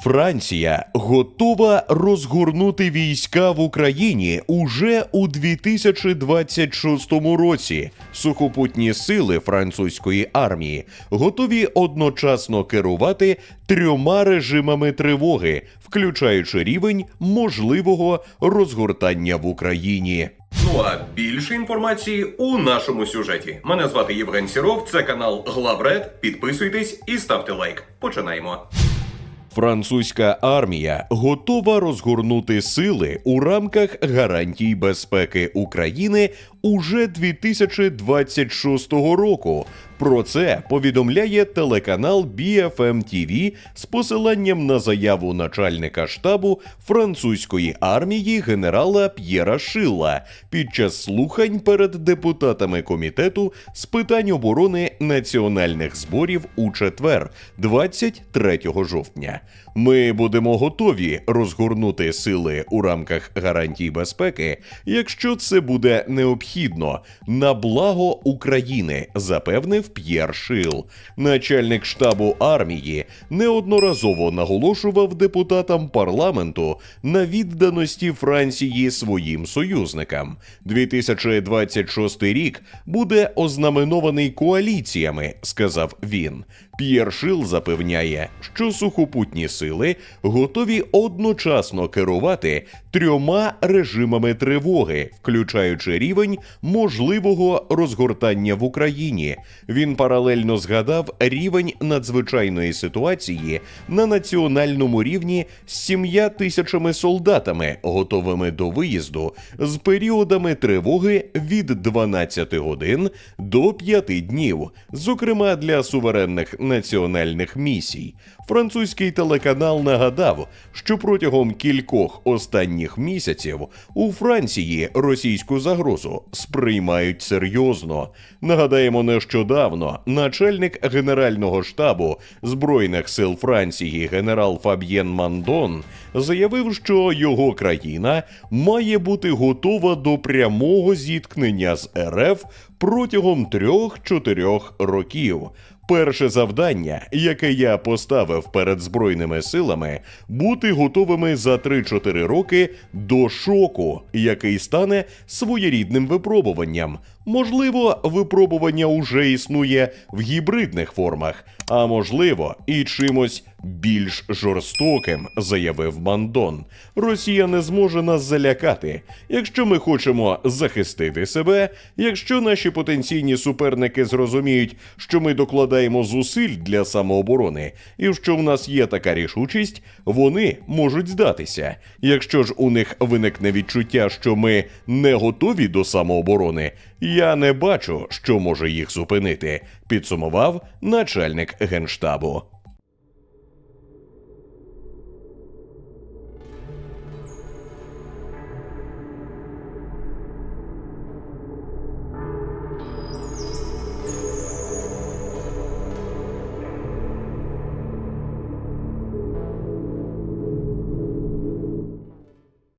Франція готова розгорнути війська в Україні уже у 2026 році. Сухопутні сили французької армії готові одночасно керувати трьома режимами тривоги, включаючи рівень можливого розгортання в Україні. Ну а більше інформації у нашому сюжеті. Мене звати Євген Сіров, це канал Главред. Підписуйтесь і ставте лайк. Починаємо. Французька армія готова розгорнути сили у рамках гарантій безпеки України уже 2026 року. Про це повідомляє телеканал BFM TV з посиланням на заяву начальника штабу французької армії генерала П'єра Шилла під час слухань перед депутатами комітету з питань оборони національних зборів у четвер, 23 жовтня. Ми будемо готові розгорнути сили у рамках гарантій безпеки, якщо це буде необхідно на благо України, запевнив П'єр Шил. Начальник штабу армії неодноразово наголошував депутатам парламенту на відданості Франції своїм союзникам. 2026 рік буде ознаменований коаліціями, сказав він. П'єр Шил запевняє, що сухопутні сили готові одночасно керувати трьома режимами тривоги, включаючи рівень можливого розгортання в Україні. Він паралельно згадав рівень надзвичайної ситуації на національному рівні з сім'я тисячами солдатами, готовими до виїзду з періодами тривоги від 12 годин до 5 днів, зокрема для суверенних національних місій. Французький телеканал нагадав, що протягом кількох останніх місяців у Франції російську загрозу сприймають серйозно. Нагадаємо, нещодавно начальник Генерального штабу Збройних сил Франції генерал Фаб'єн Мандон заявив, що його країна має бути готова до прямого зіткнення з РФ протягом трьох-чотирьох років. Перше завдання, яке я поставив перед збройними силами, бути готовими за 3-4 роки до шоку, який стане своєрідним випробуванням. Можливо, випробування уже існує в гібридних формах, а можливо, і чимось більш жорстоким, заявив Мандон. Росія не зможе нас залякати. Якщо ми хочемо захистити себе, якщо наші потенційні суперники зрозуміють, що ми докладаємо зусиль для самооборони, і що в нас є така рішучість, вони можуть здатися. Якщо ж у них виникне відчуття, що ми не готові до самооборони, я не бачу, що може їх зупинити, підсумував начальник генштабу.